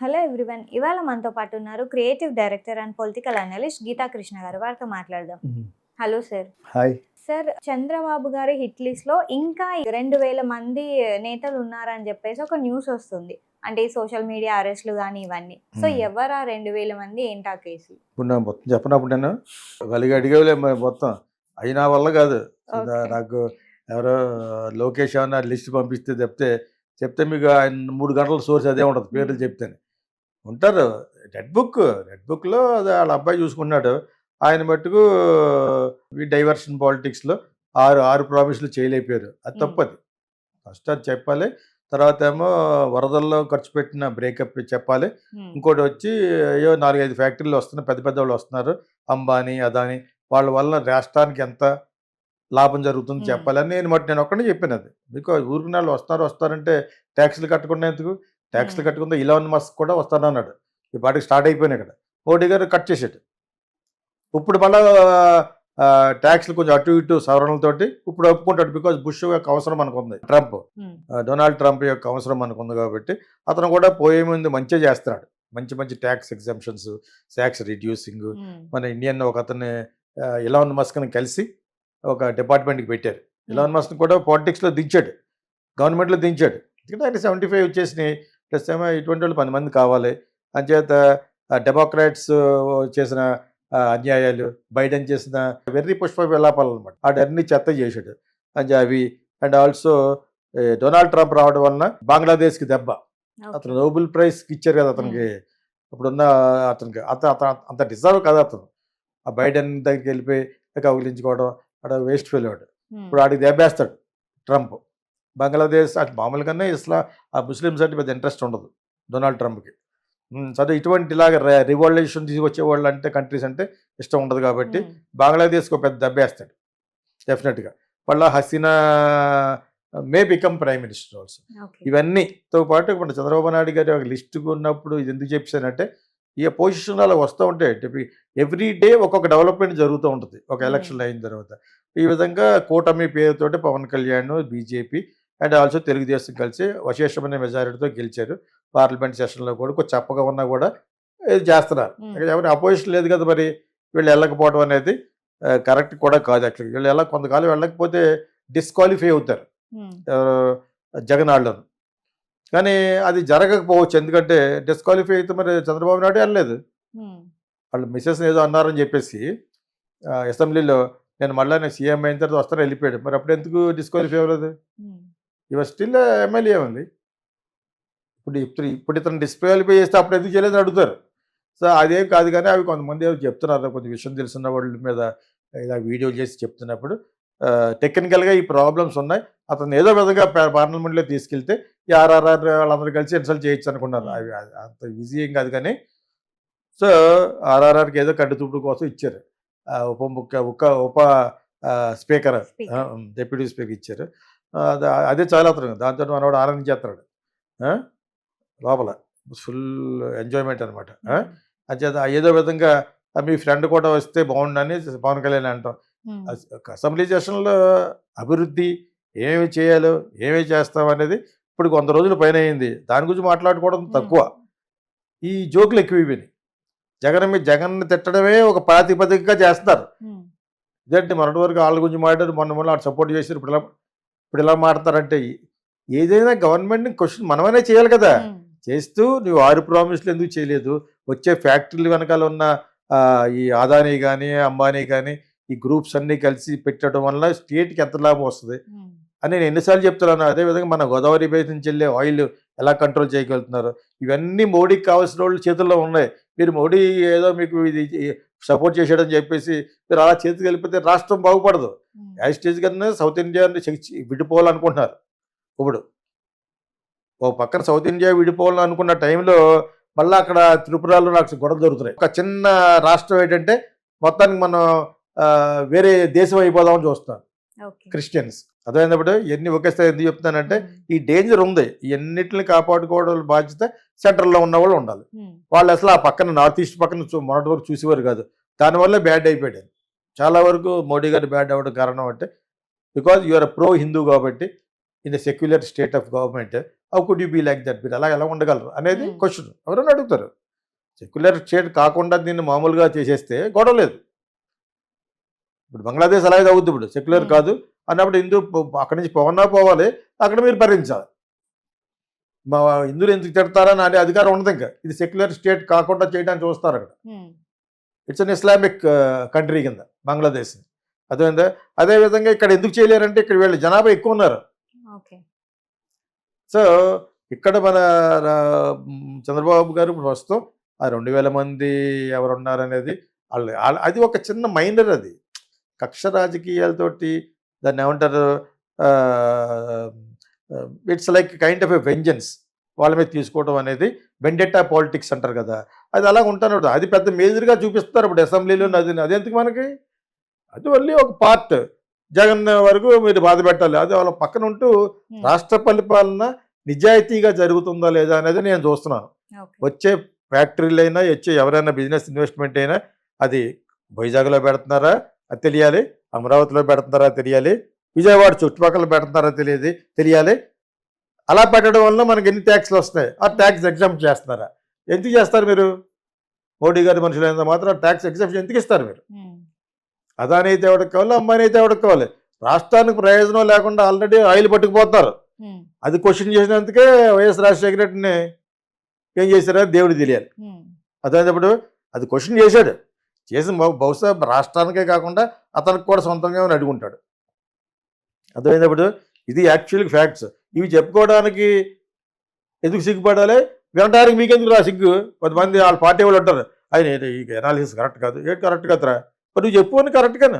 Hello everyone ఇవాళ మనతో పాటు ఉన్నారు creative director and political analyst Geetha Krishna garu. వారితో మాట్లాడదాం. Hello sir. Hi. Sir Chandrababu garu hit లిస్ట్లో ఇంకా రెండు వేల మంది నేతలు ఉన్నారని చెప్పేసి ఒక న్యూస్ వస్తుంది. అంటే సోషల్ మీడియా అరెస్ట్లు కానీ ఇవన్నీ. సో. ఎవరా రెండు వేల మంది? ఏంటా కేసు ఇప్పుడు నా మొత్తం చెప్పనప్పుడు నేను వాళ్ళకి అడిగేలే మరి మొత్తం. అయినా వల్ల కాదు. నాకు ఎవరో లోకేష్ ఏమన్నా లిస్ట్ పంపిస్తే చెప్తే చెప్తే మీకు ఆయన మూడు గంటల సోర్స్ అదే ఉంటుంది. పేర్లు చెప్తేనే. ఉంటారు. రెడ్ బుక్ రెడ్ బుక్లో అది వాళ్ళ అబ్బాయి చూసుకున్నాడు. ఆయన మట్టుకు ఈ డైవర్షన్ పాలిటిక్స్లో ఆరు ఆరు ప్రామిస్లు చేయలేకపోయారు. అది. తప్పది. ఫస్ట్ అది చెప్పాలి. తర్వాత ఏమో వరదల్లో ఖర్చు పెట్టిన బ్రేకప్ చెప్పాలి. ఇంకోటి వచ్చి అయ్యో నాలుగైదు ఫ్యాక్టరీలు వస్తున్నాయి పెద్ద పెద్ద వాళ్ళు వస్తున్నారు. అంబానీ అదాని వాళ్ళ వల్ల రాష్ట్రానికి ఎంత లాభం జరుగుతుంది. చెప్పాలని నేను మట్టి నేను ఒక్కడే చెప్పాను అది. బికాజ్ ఊరికి వాళ్ళు వస్తారు వస్తారంటే ట్యాక్స్లు కట్టకుండా ఎందుకు? ట్యాక్స్లు Hmm. కట్టకుండా ఇలాన్ మస్క్ కూడా వస్తానన్నాడు. ఈ పాటికి స్టార్ట్ అయిపోయినాయి ఇక్కడ మోడీ గారు కట్ చేసాడు ఇప్పుడు మళ్ళా ట్యాక్స్లు కొంచెం అటు ఇటు సవరణలతోటి ఇప్పుడు ఒప్పుకుంటాడు బికాజ్ బుష్ యొక్క అవసరం మనకు ఉంది. Trump Hmm. డొనాల్డ్ ట్రంప్ యొక్క అవసరం మనకు ఉంది కాబట్టి అతను కూడా పోయే ముందు మంచిగా చేస్తున్నాడు. మంచి మంచి tax exemptions tax reducing Hmm. మన ఇండియన్ ఒక అతన్ని ఇలాన్ మస్క్ని కలిసి ఒక డిపార్ట్మెంట్కి పెట్టారు. ఇలాన్ మస్క్ కూడా పాలిటిక్స్లో దించాడు. గవర్నమెంట్లో దించాడు. ఎందుకంటే ఆయన సెవెంటీ ఫైవ్ వచ్చేసినాయి. ప్లస్ ఏమో ఇటువంటి వాళ్ళు పది మంది కావాలి. అంచేత డెమోక్రాట్స్ చేసిన అన్యాయాలు బైడెన్ చేసిన వెర్రి పుష్ప విలాపాలు అనమాట వాటన్ని చెత్త చేశాడు. అంటే అవి అండ్ ఆల్సో డొనాల్డ్ ట్రంప్ రావడం వలన బంగ్లాదేశ్కి దెబ్బ. అతను నోబెల్ ప్రైజ్ ఇచ్చారు కదా అతనికి. అప్పుడున్న అతనికి అత అత డిజర్వ్ కదా అతను. ఆ బైడెన్ దగ్గరికి వెళ్ళిపోయి కౌగిలించుకోవడం అక్కడ వేస్ట్ వెళ్ళాడు Hmm. ఇప్పుడు ఆడికి దెబ్బేస్తాడు ట్రంప్. బంగ్లాదేశ్ అటు మామూలుగానే ఇస్లా ఆ ముస్లిమ్స్ అంటే పెద్ద ఇంట్రెస్ట్ ఉండదు డొనాల్డ్ ట్రంప్కి సరే ఇటువంటి ఇలాగ రివల్యూషన్ తీసుకొచ్చే వాళ్ళు అంటే కంట్రీస్ అంటే ఇష్టం ఉండదు కాబట్టి. బంగ్లాదేశ్కి ఒక పెద్ద దెబ్బేస్తాడు డెఫినెట్గా మళ్ళీ Hasina may become prime minister also. ఇవన్నీతో పాటు ఇప్పుడు చంద్రబాబు నాయుడు గారి ఒక లిస్టుకు ఉన్నప్పుడు ఇది ఎందుకు చెప్పానంటే ఈ పొజిషన్ అలా వస్తూ ఉంటాయి ఎవ్రీ డే ఒక్కొక్క డెవలప్మెంట్ జరుగుతూ ఉంటుంది ఒక. ఎలక్షన్ అయిన తర్వాత ఈ విధంగా కూటమి పేరుతోటి Pawan Kalyan BJP and also Telugu Desam కలిసి విశేషమైన మెజారిటీతో గెలిచారు. పార్లమెంట్ సెషన్లో కూడా కొంచెం చప్పగా ఉన్నా కూడా ఇది చేస్తున్నారు. ఎవరి అపోజిషన్ లేదు కదా మరి. వీళ్ళు వెళ్ళకపోవడం అనేది కరెక్ట్ కూడా కాదు యాక్చువల్గా. వీళ్ళు ఎలా కొంతకాలం వెళ్ళకపోతే డిస్క్వాలిఫై అవుతారు. ఎవరు? జగన్ వాళ్ళను కానీ అది జరగకపోవచ్చు. ఎందుకంటే డిస్క్వాలిఫై అయితే మరి చంద్రబాబు నాయుడు వెళ్ళలేదు. వాళ్ళు మిస్సెస్ ఏదో అన్నారని చెప్పేసి అసెంబ్లీలో నేను మళ్ళీ నేను సీఎం అయిన తర్వాత వస్తాను వెళ్ళిపోయాడు. మరి అప్పుడు ఎందుకు డిస్క్వాలిఫై అవ్వలేదు. ఇవ స్టిల్ ఎమ్మెల్యే ఉంది. ఇప్పుడు ఇప్పుడు ఇప్పుడు ఇతను డిస్క్వాలిఫై చేస్తే అప్పుడు ఎందుకు చేయలేదు అని అడుగుతారు. సో అదేం కాదు కానీ అవి కొంతమంది చెప్తున్నారు. కొంచెం విషయం తెలిసిన వాళ్ళ మీద ఇలా వీడియో చేసి చెప్తున్నప్పుడు టెక్నికల్గా ఈ ప్రాబ్లమ్స్ ఉన్నాయి. అతను ఏదో విధంగా పార్లమెంట్లో తీసుకెళ్తే ఈ ఆర్ఆర్ఆర్ వాళ్ళందరూ కలిసి ఇన్సల్ట్ చేయొచ్చు అనుకున్నారు. అవి అంత ఈజీ ఏం కాదు కానీ. సో ఆర్ఆర్ఆర్కి ఏదో కట్టుతుప్పుడు కోసం ఇచ్చారు. ఉప ముఖ్య ఉప ఉప స్పీకర్. డిప్యూటీ స్పీకర్ ఇచ్చారు. అద- చాలా అతను దాంతో మనవాడు ఆనందించేస్తున్నాడు ఆ? లోపల. ఫుల్ ఎంజాయ్మెంట్ అనమాట. అంచేత ఏదో విధంగా "ఆ, మీ ఫ్రెండ్ కూడా వస్తే బాగుండని పవన్ కళ్యాణ్ అంటాం. అసెంబ్లీ సెషన్లో అభివృద్ధి ఏమి చేయాలో ఏమి చేస్తాం అనేది ఇప్పుడు వంద రోజుల పైన అయింది. దాని గురించి మాట్లాడుకోవడం తక్కువ. ఈ జోకులు ఎక్కువ ఇవి జగన్ మీద జగన్ తిట్టడమే ఒక ప్రాతిపదికగా చేస్తారు. ఇదేంటి? మొన్నటి వరకు వాళ్ళ గురించి మాట్లాడారు. మొన్న మొన్న వాళ్ళు సపోర్ట్ చేశారు. ఇప్పుడు ఇప్పుడు ఇలా మాట్లాడతారంటే ఏదైనా గవర్నమెంట్ని క్వశ్చన్ మనమైనా చేయాలి కదా. చేస్తూ నువ్వు ఆరు ప్రామిస్లు ఎందుకు చేయలేదు? వచ్చే ఫ్యాక్టరీలు వెనకాల ఉన్న ఈ అదానీ కానీ అంబానీ కానీ ఈ గ్రూప్స్ అన్నీ కలిసి పెట్టడం వల్ల స్టేట్కి ఎంత లాభం వస్తుంది. అని నేను ఎన్నిసార్లు చెప్తున్నాను. అదేవిధంగా మన గోదావరి బేస్ నుంచి వెళ్ళే ఆయిల్ ఎలా కంట్రోల్ చేయగలుగుతున్నారు? ఇవన్నీ మోడీకి కావాల్సిన వాళ్ళు చేతుల్లో ఉన్నాయి. మీరు మోడీ ఏదో మీకు ఇది సపోర్ట్ చేశాడని చెప్పేసి మీరు అలా చేతికి వెళ్ళిపోతే రాష్ట్రం బాగుపడదు. యాజ్ స్టేజ్ కన్నా సౌత్ ఇండియా విడిపోవాలనుకుంటున్నారు. ఇప్పుడు ఓ పక్కన సౌత్ ఇండియా విడిపోవాలని అనుకున్న టైంలో మళ్ళీ అక్కడ త్రిపురలో నాకు గొడవ జరుగుతున్నాయి. ఒక చిన్న రాష్ట్రం ఏంటంటే మొత్తానికి మనం వేరే దేశం అయిపోదామని చూస్తున్నాం. క్రిస్టియన్స్. అర్థమైనప్పుడు ఎన్ని ఒకేసారి ఎందుకు చెప్తానంటే Hmm. ఈ డేంజర్ ఉంది. ఈ అన్నిటిని కాపాడుకోవడం బాధ్యత సెంట్రల్లో ఉన్న వాళ్ళు ఉండాలి. వాళ్ళు అసలు ఆ పక్కన నార్త్ ఈస్ట్ పక్కన మొన్నటి వరకు చూసేవారు కాదు. దానివల్ల బ్యాడ్ అయిపోయాడు చాలా వరకు మోడీ గారు బ్యాడ్ అవ్వడం కారణం అంటే బికాజ్ యూఆర్ ప్రో హిందూ కాబట్టి in the secular state of government how could you be like that మీరు అలా ఎలా ఉండగలరు? అనేది. క్వశ్చన్. ఎవరైనా అడుగుతారు. సెక్యులర్ స్టేట్ కాకుండా దీన్ని మామూలుగా చేసేస్తే గొడవ లేదు. ఇప్పుడు బంగ్లాదేశ్ అలాగే అవుద్ది ఇప్పుడు. సెక్యులర్. కాదు. అన్నప్పుడు హిందూ అక్కడి నుంచి పోవన్నా పోవాలి. అక్కడ మీరు భరించాలి. మా హిందువులు ఎందుకు తిడతారని అనే అధికారం ఉండదు ఇంకా. ఇది సెక్యులర్ స్టేట్ కాకుండా చేయడానికి చూస్తారు అక్కడ. ఇట్స్ అన్ ఇస్లామిక్ కంట్రీ కింద బంగ్లాదేశ్. అదేవిధంగా అదేవిధంగా ఇక్కడ ఎందుకు చేయలేరంటే ఇక్కడ వీళ్ళ జనాభా ఎక్కువ ఉన్నారు. సో ఇక్కడ మన చంద్రబాబు గారు ఇప్పుడు ప్రస్తుతం ఆ రెండు వేల మంది ఎవరు ఉన్నారనేది వాళ్ళు వాళ్ళ- అది ఒక చిన్న మైనర్ అది. కక్ష రాజకీయాలతోటి దాన్ని ఏమంటారు it's like kind of a vengeance వాళ్ళ మీద తీసుకోవడం అనేది బెండెట్టా పాలిటిక్స్ అంటారు కదా. అది అలా ఉంటాను అది పెద్ద మేజర్గా చూపిస్తారు ఇప్పుడు అసెంబ్లీలో అది అదెందుకు మనకి? అది ఓన్లీ ఒక పార్ట్ జగన్ వరకు మీరు బాధ పెట్టాలి. అది వాళ్ళ పక్కన ఉంటూ ఉమ్, రాష్ట్ర పరిపాలన నిజాయితీగా జరుగుతుందా లేదా అనేది నేను చూస్తున్నాను. వచ్చే ఫ్యాక్టరీలు అయినా వచ్చే ఎవరైనా బిజినెస్ ఇన్వెస్ట్మెంట్ అయినా అది వైజాగ్లో పెడుతున్నారా? అది తెలియాలి. అమరావతిలో పెడుతున్నారా? తెలియాలి. విజయవాడ చుట్టుపక్కల పెడుతున్నారా తెలియదు తెలియాలి. అలా పెట్టడం వల్ల మనకి ఎన్ని ట్యాక్స్లు వస్తాయి? ఆ ట్యాక్స్ ఎగ్జామ్ చేస్తున్నారా ఎందుకు చేస్తారు మీరు? మోడీ గారి మనుషులు అయినంత మాత్రం ట్యాక్స్ ఎగ్జామ్షన్ ఎందుకు ఇస్తారు మీరు? అదాని అయితే ఎవరికి కావాలి అమ్మాయిని అయితే ఎవరికి కావాలి? రాష్ట్రానికి ప్రయోజనం లేకుండా ఆల్రెడీ ఆయిల్ పట్టుకుపోతారు. అది క్వశ్చన్ చేసినందుకే వైఎస్ రాజశేఖర రెడ్డిని ఏం చేశారో దేవుడు తెలియాలి. ఉమ్, అదేటప్పుడు అది క్వశ్చన్ చేశాడు. చేసి బహు- బహుశా రాష్ట్రానికే కాకుండా అతనికి కూడా సొంతంగా అడుగుంటాడు. అర్థమైనప్పుడు ఇది యాక్చువల్ ఫ్యాక్ట్స్ ఇవి చెప్పుకోవడానికి ఎందుకు సిగ్గుపడాలి? వినడానికి మీకెందుకు రా సిగ్గు? కొంతమంది వాళ్ళ పార్టీ వాళ్ళు ఉంటారు. ఆయన ఈ ఎనాలిసిస్ కరెక్ట్ కాదు. ఏంటి కరెక్ట్ కాదురా? మరి నువ్వు చెప్పు అని కరెక్ట్గానే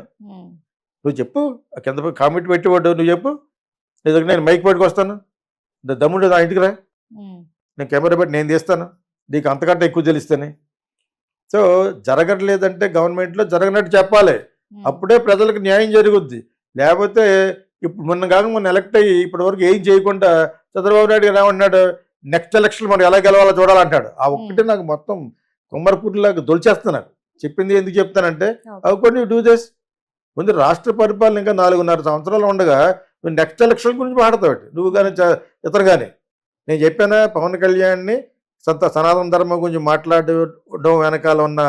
నువ్వు చెప్పు. కింద కామెంట్ పెట్టేవాడు నువ్వు చెప్పు. నిజంగా నేను మైక్ పట్టుకొస్తాను ద- దమ్ముండే నా ఇంటికి రా. నేను కెమెరా పెట్టి నేను తీస్తాను. నీకు అంతకంటే ఎక్కువ తెలుస్తాను. సో జరగట్లేదంటే గవర్నమెంట్లో జరగనట్టు చెప్పాలి. అప్పుడే ప్రజలకు న్యాయం జరుగుద్ది. లేకపోతే ఇప్పుడు మొన్న కాక మొన్న ఎలక్ట్ అయ్యి ఇప్పటి వరకు ఏం చేయకుండా చంద్రబాబు నాయుడు గారు ఏమన్నాడు నెక్స్ట్ ఎలక్షన్ మనం ఎలా గెలవాలో చూడాలంటాడు. ఆ ఒక్కటే నాకు మొత్తం కుమ్మరపూడిలాగా దొలిచేస్తున్నాడు చెప్పింది ఎందుకు చెప్తానంటే కొన్ని డూ దిస్ ముందు రాష్ట్ర పరిపాలన ఇంకా నాలుగున్నర సంవత్సరాలు ఉండగా నువ్వు నెక్స్ట్ ఎలక్షన్ గురించి మాట్లాడతావు నువ్వు కానీ ఇతరు కానీ. నేను చెప్పానా పవన్ కళ్యాణ్ని సంత సనాతన ధర్మం గురించి మాట్లాడడం వెనకాల ఉన్న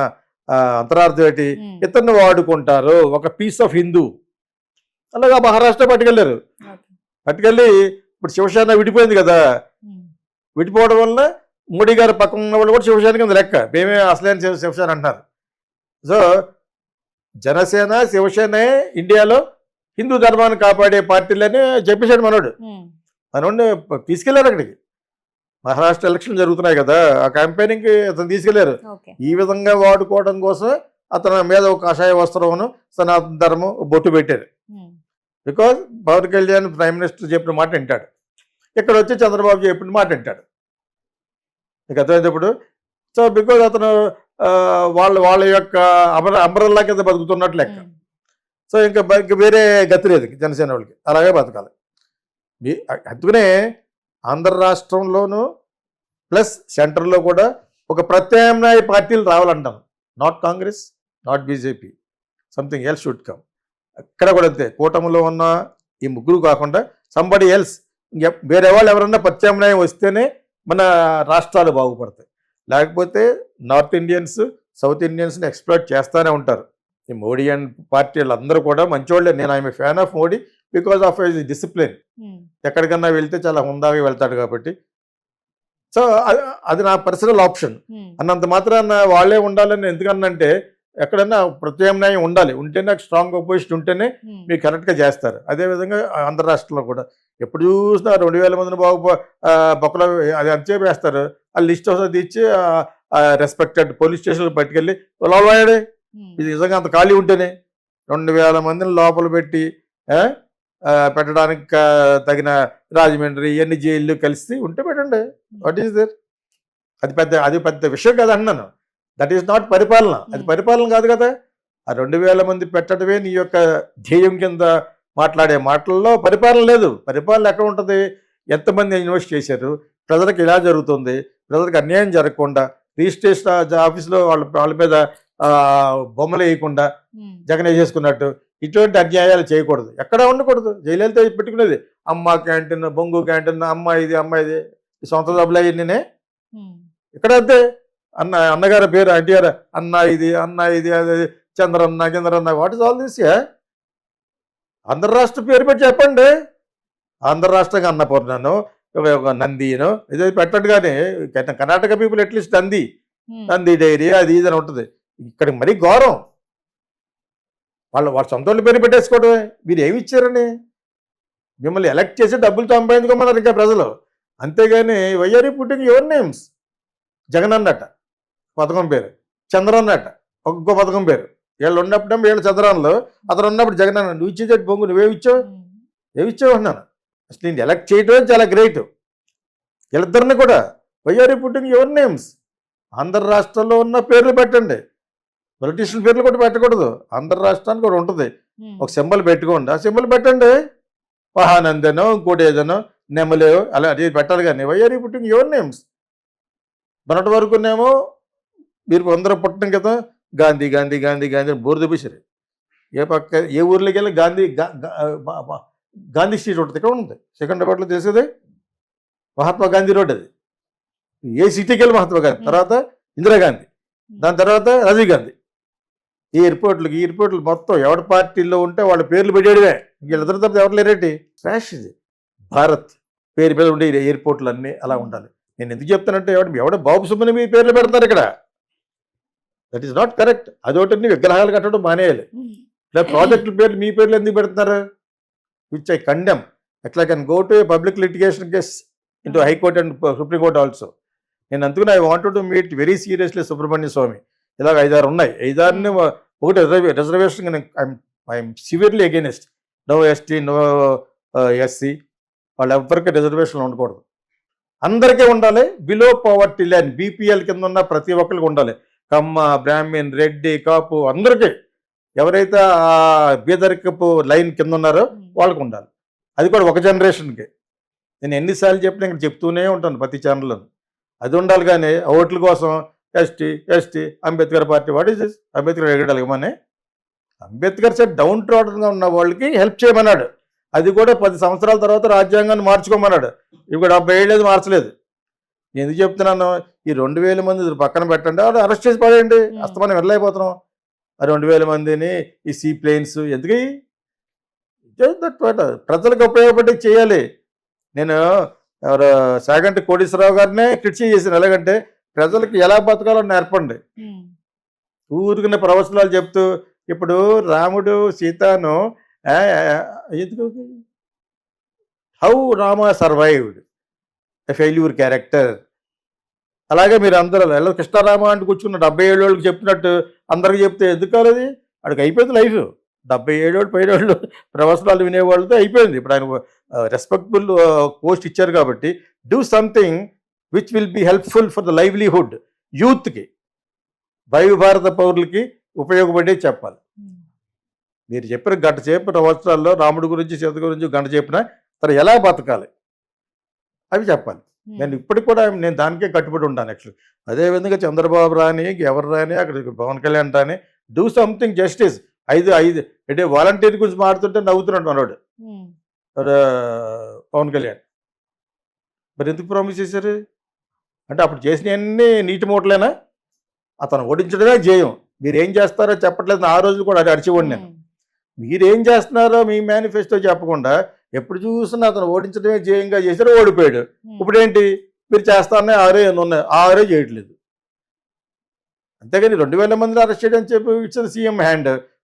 అంతరార్థం ఏంటి? ఉమ్, ఇతన్ని వాడుకుంటారు. ఒక పీస్ ఆఫ్ హిందూ అలాగా మహారాష్ట్ర పట్టుకెళ్ళారు. పట్టుకెళ్ళి ఇప్పుడు శివసేన విడిపోయింది కదా. విడిపోవడం వల్ల మోడీ గారు పక్కన ఉన్న వాళ్ళు కూడా శివసేన కింద లెక్క. మేమే అసలైన శివ శివసేన అంటున్నారు. సో జనసేన శివసేనే ఇండియాలో హిందూ ధర్మాన్ని కాపాడే పార్టీలని చెప్పేశాడు మనోడు. మనోడిని తీసుకెళ్ళారు అక్కడికి. మహారాష్ట్ర ఎలక్షన్ జరుగుతున్నాయి కదా. ఆ క్యాంపెయినింగ్కి అతను తీసుకెళ్ళారు. ఈ విధంగా వాడుకోవడం కోసం అతని మీద ఒక కాషాయ వస్త్రమును సనాతన ధర్మం బొట్టు పెట్టారు. Because Pawan Kalyan prime minister చెప్పిన మాట వింటాడు. ఇక్కడ వచ్చి చంద్రబాబు చెప్పిన మాట వింటాడు. నీకు అర్థమైనప్పుడు సో బికాజ్ అతను వాళ్ళ వాళ్ళ యొక్క అమర అమరల్లా కింద బతుకుతున్నట్లు లెక్క. సో ఇంకా బ- ఇంకా వేరే గతి లేదు జనసేన వాళ్ళకి. అలాగే బతకాలి. అందుకనే ఆంధ్ర రాష్ట్రంలోనూ ప్లస్ సెంటర్లో కూడా ఒక ప్రత్యామ్నాయ పార్టీలు రావాలంటాను not Congress not BJP something else should come అక్కడ కూడా అంతే. కూటమిలో ఉన్న ఈ ముగ్గురు కాకుండా సంబడి ఎల్స్ వేరే వాళ్ళు ఎవరన్నా ప్రత్యామ్నాయం వస్తేనే మన రాష్ట్రాలు బాగుపడతాయి. లేకపోతే నార్త్ ఇండియన్స్ సౌత్ ఇండియన్స్ని ఎక్స్ప్లోర్ చేస్తూనే ఉంటారు. ఈ మోడీ అండ్ పార్టీ వాళ్ళందరూ కూడా మంచివాళ్ళే నేను I'm fan of Modi because of his discipline. ఎక్కడికన్నా వెళ్తే చాలా హుందాగా వెళ్తాడు కాబట్టి. సో అది- నా పర్సనల్ ఆప్షన్ అన్నంత మాత్రాన వాళ్ళే ఉండాలని ఎందుకన్నంటే ఎక్కడన్నా ప్రత్యామ్నాయం ఉండాలి. ఉంటేనే స్ట్రాంగ్ అపోజిషన్ ఉంటేనే మీరు కరెక్ట్గా చేస్తారు. అదేవిధంగా ఆంధ్ర రాష్ట్రంలో కూడా. ఎప్పుడు చూసినా రెండు వేల మందిని బాగు బొక్కలో అది అంతసేపు వేస్తారు. ఆ లిస్ట్ ఒకసారి ఇచ్చి రెస్పెక్టెడ్ పోలీస్ స్టేషన్లో పట్టుకెళ్ళి ఉమ్, ఇది నిజంగా అంత ఖాళీ ఉంటేనే రెండు వేల మందిని లోపల పెట్టి పెట్టడానికి తగిన రాజమండ్రి ఇవన్నీ జైళ్ళు కలిసి ఉంటే పెట్టండి. వాట్ ఈస్ దర్ అది పెద్ద అది పెద్ద విషయం కదా అన్నాను దట్ ఈస్ నాట్ పరిపాలన. అది Hmm. పరిపాలన కాదు కదా. ఆ రెండు వేల మంది పెట్టడమే నీ యొక్క ధ్యేయం కింద మాట్లాడే మాటల్లో పరిపాలన లేదు. పరిపాలన ఎక్కడ ఉంటుంది? ఎంతమంది ఇన్వెస్ట్ చేశారు? ప్రజలకు ఇలా జరుగుతుంది? ప్రజలకు అన్యాయం జరగకుండా రిజిస్ట్రేషన్ ఆఫీస్లో వాళ్ళ వాళ్ళ మీద బొమ్మలు వేయకుండా ఉమ్, జగన్ వేసేసుకున్నట్టు ఇటువంటి అన్యాయాలు చేయకూడదు. ఎక్కడ ఉండకూడదు. జయలలిత పెట్టుకునేది. అమ్మ క్యాంటీన్ బొంగు క్యాంటీన్ అమ్మ ఇది అమ్మ ఇది సొంత డబ్బులు అయ్యింది ఉమ్, ఇక్కడ అంతే. అన్న అన్నగారి పేరు ఎన్టీఆర్ అన్న ఇది అన్న ఇది అది Chandranna Chandranna what is all this Andhra రాష్ట్ర పేరు పెట్టి చెప్పండి. ఆంధ్ర రాష్ట్రంగా అన్నపూర్ణను ఒక నందిను. ఇది పెట్టండి కానీ Karnataka people at least Nandi. Um, Nandi dairy అది ఇది అని ఉంటుంది. ఇక్కడ మరీ ఘోరం. వాళ్ళు వాళ్ళ సొంత వాళ్ళ పేరు పెట్టేసుకోవడమే మీరు ఏమి ఇచ్చారని మిమ్మల్ని ఎలక్ట్ చేసి డబ్బులు సంపాదించుకోమన్నారు ఇంకా ప్రజలు. అంతేగాని why are putting your names Jagan అన్నట. పథకం పేరు. చంద్ర అన్నట ఒక్కొక్క పథకం పేరు. వీళ్ళు ఉన్నప్పుడేమో వీళ్ళు చంద్రాన్లో అతను ఉన్నప్పుడు జగన్ అన్న నువ్వు ఇచ్చేది బొంగు? నువ్వేమి ఇచ్చావు? ఉమ్, ఏమి ఇచ్చావు? అన్నాను. అసలు నేను ఎలక్ట్ చేయటమే చాలా గ్రేట్ వీళ్ళిద్దరిని కూడా why are putting your names Andhra రాష్ట్రంలో ఉన్న పేర్లు పెట్టండి. పొలిటీషియన్ పేర్లు కూడా పెట్టకూడదు. ఆంధ్ర రాష్ట్రానికి కూడా ఉంటుంది. ఒక సింబల్ పెట్టుకోండి. ఆ సింబల్ పెట్టండి. మహానందనో ఇంకోటి ఏదనో నెమలో అలా అది పెట్టాలి కానీ వైఆర్ఈ పుట్టింగ్ యువర్ నేమ్స్ మొన్నటి వరకునేమో మీరు అందరూ పుట్టిన క్రితం గాంధీ గాంధీ గాంధీ గాంధీ అని బోరు చూపించారు ఏ పక్క ఏ ఊర్లోకి వెళ్ళి గాంధీ గాంధీ స్ట్రీట్ ఉంటుంది ఇక్కడ ఉంది సికింద్రాబాద్లో తెలిసేది మహాత్మా గాంధీ రోడ్ అది. ఏ సిటీకి వెళ్ళి మహాత్మా గాంధీ తర్వాత ఇందిరాగాంధీ దాని తర్వాత రాజీవ్ గాంధీ. ఈ ఎయిర్పోర్ట్లకి ఈ ఎయిర్పోర్ట్లు మొత్తం ఎవరి పార్టీలో ఉంటే వాళ్ళ పేర్లు పెట్టేయడమే వీళ్ళిద్దరు తప్ప ఎవరు లేరేంటి? ఫ్లాష్ ఇది భారత్ పేరు మీద ఉండే ఎయిర్పోర్ట్లు అన్నీ అలా ఉండాలి. నేను ఎందుకు చెప్తానంటే ఎవడు ఎవడ బాబు సుమ్మని మీ పేర్లు పెడతారు ఇక్కడ? దట్ ఈస్ నాట్ కరెక్ట్ అదొకటి విగ్రహాలు కట్టడం మానేయాలి. ఇలా ప్రాజెక్టుల పేర్లు మీ పేర్లు ఎందుకు పెడుతున్నారు? విచ్ ఐ కండెమ్ ఎట్లా can go to public litigation case into high court and supreme court also నేను అందుకని I wanted to meet very seriously Subrahmanya Swamy ఇలాగ ఐదారు ఉన్నాయి. ఐదారుని ఒకటి reserve reservation I'm severely against no ST no SC వాళ్ళు ఎవరికి రిజర్వేషన్లు ఉండకూడదు. అందరికీ ఉండాలి. బిలో పవర్టీ లైన్ బీపీఎల్ కింద ఉన్న ప్రతి ఒక్కరికి ఉండాలి. కమ్మ బ్రాహ్మిన్ రెడ్డి కాపు అందరికీ ఎవరైతే ఆ బీదరికపు లైన్ కింద ఉన్నారో వాళ్ళకు ఉండాలి. అది కూడా ఒక జనరేషన్కి. నేను ఎన్నిసార్లు చెప్పినా ఇక్కడ చెప్తూనే ఉంటాను ప్రతి ఛానల్లో అది ఉండాలి కానీ ఓట్ల కోసం ST ST Ambedkar party what is this? Ambedkar ఎగడగమని Ambedkar sir down ట్రోడన్గా ఉన్న వాళ్ళకి హెల్ప్ చేయమన్నాడు. అది కూడా పది సంవత్సరాల తర్వాత రాజ్యాంగాన్ని మార్చుకోమన్నాడు. ఇప్పుడు డెబ్బై ఏళ్ళేది మార్చలేదు. ఎందుకు చెప్తున్నాను? ఈ రెండు వేల మంది పక్కన పెట్టండి. అది అరెస్ట్ చేసి పడేయండి. అస్తమానం వెళ్ళైపోతున్నాం ఆ రెండు వేల మందిని ఈ సీ ప్లేన్స్ ఎందుకు? Just that matter. ప్రజలకు ఉపయోగపడి చేయాలి. నేను ఎవరు సాగంటి కోటేశ్వరరావు గారినే క్రిటిసైజ్ చేశాను. ఎలాగంటే ప్రజలకు ఎలా బతకాలో నేర్పండి. ఉమ్, ఊరికిన ప్రవచనాలు చెప్తూ ఇప్పుడు రాముడు సీతను ఎందుకు? How Rama survived. A failure character అలాగే మీరు అందరూ ఎలా కృష్ణారామ అంటే కూర్చున్న డెబ్బై ఏడు వాళ్ళకి చెప్పినట్టు అందరికి చెప్తే ఎందుకు కాలేదు? వాడికి అయిపోయింది లైఫ్ డెబ్బై ఏడు వాళ్ళు పైన వాళ్ళు ప్రవచనాలు వినేవాళ్ళతో అయిపోయింది. ఇప్పుడు ఆయన రెస్పెక్టబుల్ పోస్ట్ ఇచ్చారు కాబట్టి do something which will be helpful for the livelihood యూత్కి వాయు భారత పౌరులకి ఉపయోగపడే చెప్పాలి. ఉమ్, మీరు చెప్పిన గంట చెప్పిన సంవత్సరాల్లో రాముడి గురించి సీత గురించి గంట చెప్పిన తను ఎలా బతకాలి? అవి చెప్పాలి. నేను ఇప్పటికి కూడా నేను దానికే కట్టుబడి ఉంటాను యాక్చువల్లీ. అదేవిధంగా చంద్రబాబు రాని ఎవరు రాని అక్కడ పవన్ కళ్యాణ్ రాని డూ సంథింగ్ జస్టిస్ ఐదు ఐదు అంటే వాలంటీర్ గురించి మాడుతుంటే నవ్వుతున్నాడు మనోడు. పవన్ కళ్యాణ్. మరి ఎందుకు ప్రామిస్ చేశారు? అంటే అప్పుడు చేసినవన్నీ నీటి మూటలేనా? అతను ఓడించడమే జయం. మీరు ఏం చేస్తారో చెప్పట్లేదు. ఆ రోజు కూడా అది అరిచివ్వండి నేను మీరేం చేస్తున్నారో మీ మేనిఫెస్టో చెప్పకుండా ఎప్పుడు చూసినా అతను ఓడించడమే జయంగా చేశారు ఓడిపోయాడు. ఉమ్, ఇప్పుడేంటి? మీరు చేస్తానే ఆరే ఉన్నాయి. ఆరే చేయట్లేదు. అంతేగాని రెండు వేల మందిని అరెస్ట్ చేయడం చెప్పి ఇట్స్ సీఎం హ్యాండ్.